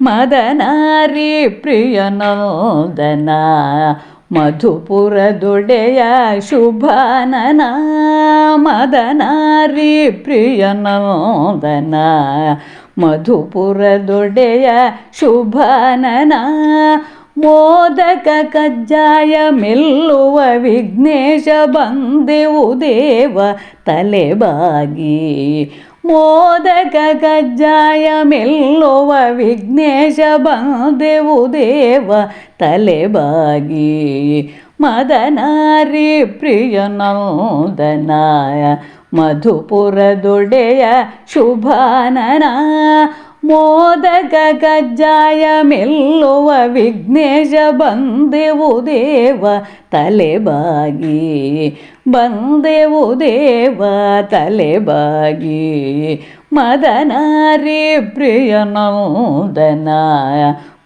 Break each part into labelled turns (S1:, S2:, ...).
S1: ಮದನಾರಿ ಪ್ರಿಯನೋದನ ಮಧುಪುರದೊಡೆಯ ಶುಭಾನನ, ಮದನಾರಿ ಪ್ರಿಯನೋದನ ಮಧುಪುರದೊಡೆಯ ಶುಭಾನನ, ಮೋದಕ ಕಜ್ಜಾಯ ಮೆಲ್ಲುವ ವಿಘ್ನೇಶ ಬಂದೆವು ದೇವ ತಲೆಬಾಗಿ. ಮೋದಕ ಕಜ್ಜಾಯ ಮೆಲ್ಲುವ ವಿಘ್ನೇಶ ಬಂದೆವು ದೇವ ತಲೆಬಾಗಿ ಮದನಾರಿ ಪ್ರಿಯನೋದನಾಯ ಮಧುಪುರದೊಡೆಯ ಶುಭಾನನ ಮೋದಕ ಕಜ್ಜಾಯ ಮೆಲ್ಲುವ ವಿಘ್ನೇಶ ಬಂದೆವು ದೇವ ತಲೆಬಾಗಿ. ಬಂದೆವು ದೇವ ತಲೆಬಾಗಿ. ಮದನಾರಿ ಪ್ರಿಯನೋದನ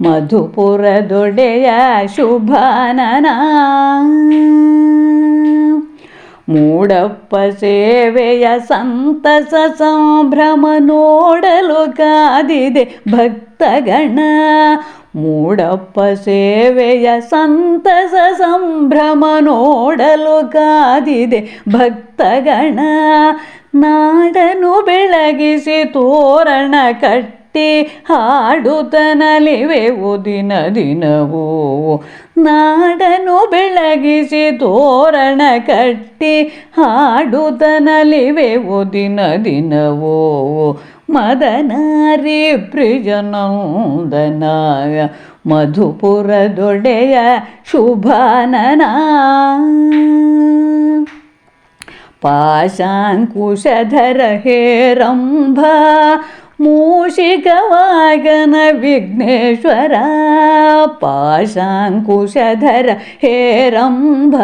S1: ಮಧುಪುರದೊಡೆಯ ಶುಭಾನನ. ಮೂಡಪ್ಪ ಸೇವೆಯ ಸಂತಸ ಸಂಭ್ರಮ ನೋಡಲು ಕಾದಿದೆ ಭಕ್ತಗಣ. ಮೂಡಪ್ಪ ಸೇವೆಯ ಸಂತಸ ಸಂಭ್ರಮ ನೋಡಲು ಕಾದಿದೆ ಭಕ್ತಗಣ. ನಾಡನು ಬೆಳಗಿಸಿ ತೋರಣ ಕಟ್ಟಿ ಹಾಡುತ್ತನಲಿವೆವು ದಿನ ದಿನವೂ ನಾಡನು ಬೆಳಗಿಸಿ ತೋರಣ ಕಟ್ಟಿ ಹಾಡುತ್ತನಲಿವೆವು ದಿನ ದಿನವೋ ಮದನಾರಿ ಪ್ರಿಯನೌದನಾಯ ಮಧುಪುರದೊಡೆಯ ಶುಭಾನನ ಪಾಶಾಂಕುಶಧರ ಹೇರಂಭ मूषिकवागन विघ्नेश्वर पाशाङ्कुशधर हे रम्भ।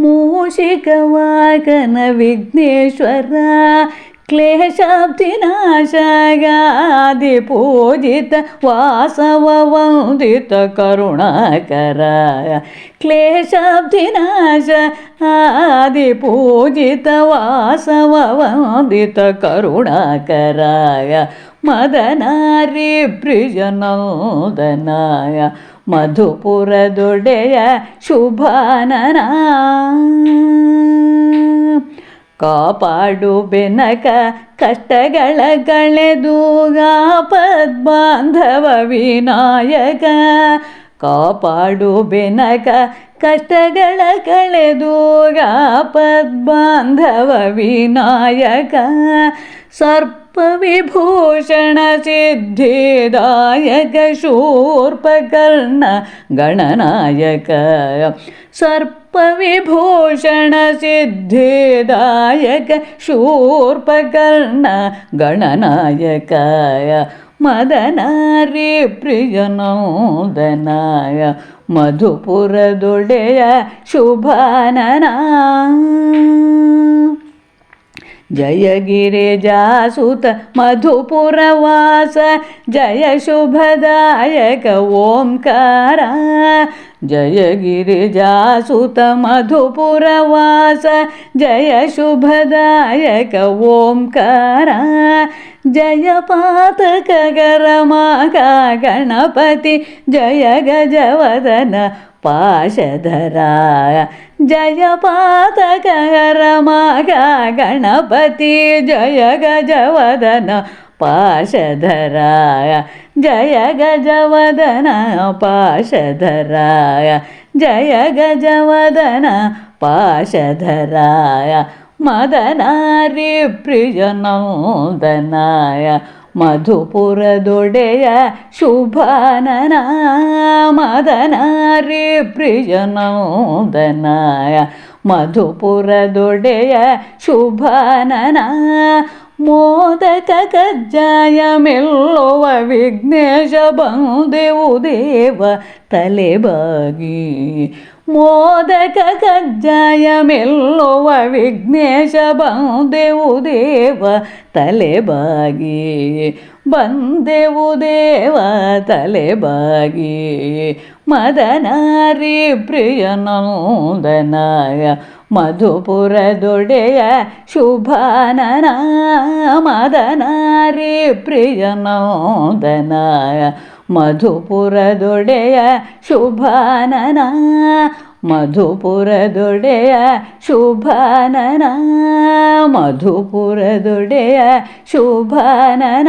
S1: मूषिकवागन विघ्नेश्वरा ಕ್ಲೇಶಾಬ್ಧಿನಾಶಗಾದಿ ಪೂಜಿತ ವಾಸವ ವಂದಿತ ಕರುಣಾಕರ ಕ್ಲೇಶಾಬ್ಧಿನಾಶ ಆದಿ ಪೂಜಿತ ವಾಸವ ವಂದಿತ ಕರುಣಾಕರಾಯ ಮದನಾರಿ ಪ್ರಿಯನೋದನಾಯ ಮಧುಪುರದೊಡೆಯ ಶುಭಾನನ ಕಾಪಾಡು ಬೆನಕ ಕಷ್ಟಗಳ ಕಳೆದು ಪದ್ಬಾಂಧವ ವಿನಾಯಕ ಕಾಪಾಡು ಬೆನಕ ಕಷ್ಟಗಳ ಕಳೆದು ಪದ್ಬಾಂಧವ ವಿನಾಯಕ ಸರ್ಪ സർപ്പവിഭൂഷണസിദ്ധിദായക ശൂർപ്പകർണ ഗണനായക സർപ്പവിഭൂഷണസിദ്ധിദായക ശൂർപ്പകർണ ഗണനായകായ മദനാരി പ്രിയനോദനായ മധുപുരതുടയ ശുഭാനനാ. जयगिरिजासुत मधुपुरवास जय शुभदायक ओंकारा जय गिरिजासुत मधुपुरवास जय शुभदायक ओंकारा जय पातकगरमाका गणपति जय गजवदन पाशधरा जयपातकर गणपति जय गजवदन पाशधराय जय गजवदन पाशधराय जय गजवदन पाशधराय मदनारिप्रियनोदनाय ಪಾಶಧರಾಯ ಜಯ ಗಜವದನ ಪಾಶಧರಾಯ ಮದನಾರಿ ಪ್ರಿಯನೋದನಾಯ ಮಧುಪುರದೊಡೆಯ ಶುಭಾನನ ಮದನಾರಿ ಪ್ರಿಯನೋದನಾಯ ಮಧುಪುರದೊಡೆಯ ಶುಭಾನನ ಮೋದಕ ಕಜ್ಜಾಯ ಮೆಲ್ಲುವ ವಿಘ್ನೇಶ ಬಂದೆವು ದೇವ ತಲೆಬಾಗಿ ಮೋದಕ ಕಜ್ಜಾಯ ಮೆಲ್ಲುವ ವಿಘ್ನೇಶ ಬಂದೆವು ದೇವ ತಲೆಬಾಗಿ. ಬಂದೆವು ದೇವ ತಲೆಬಾಗಿ. ಮದನಾರಿ ಪ್ರಿಯನಂದನಾಯ ಮಧುಪುರದೊಡೆಯ ಶುಭಾನನ. ಮದನಾರಿ ಪ್ರಿಯನಂದನಾಯ ಮಧುಪುರದೊಡೆಯ ಶುಭಾನನ ಮಧುಪುರದೊಡೆಯ ಶುಭಾನನ ಮಧುಪುರದೊಡೆಯ ಶುಭಾನನ.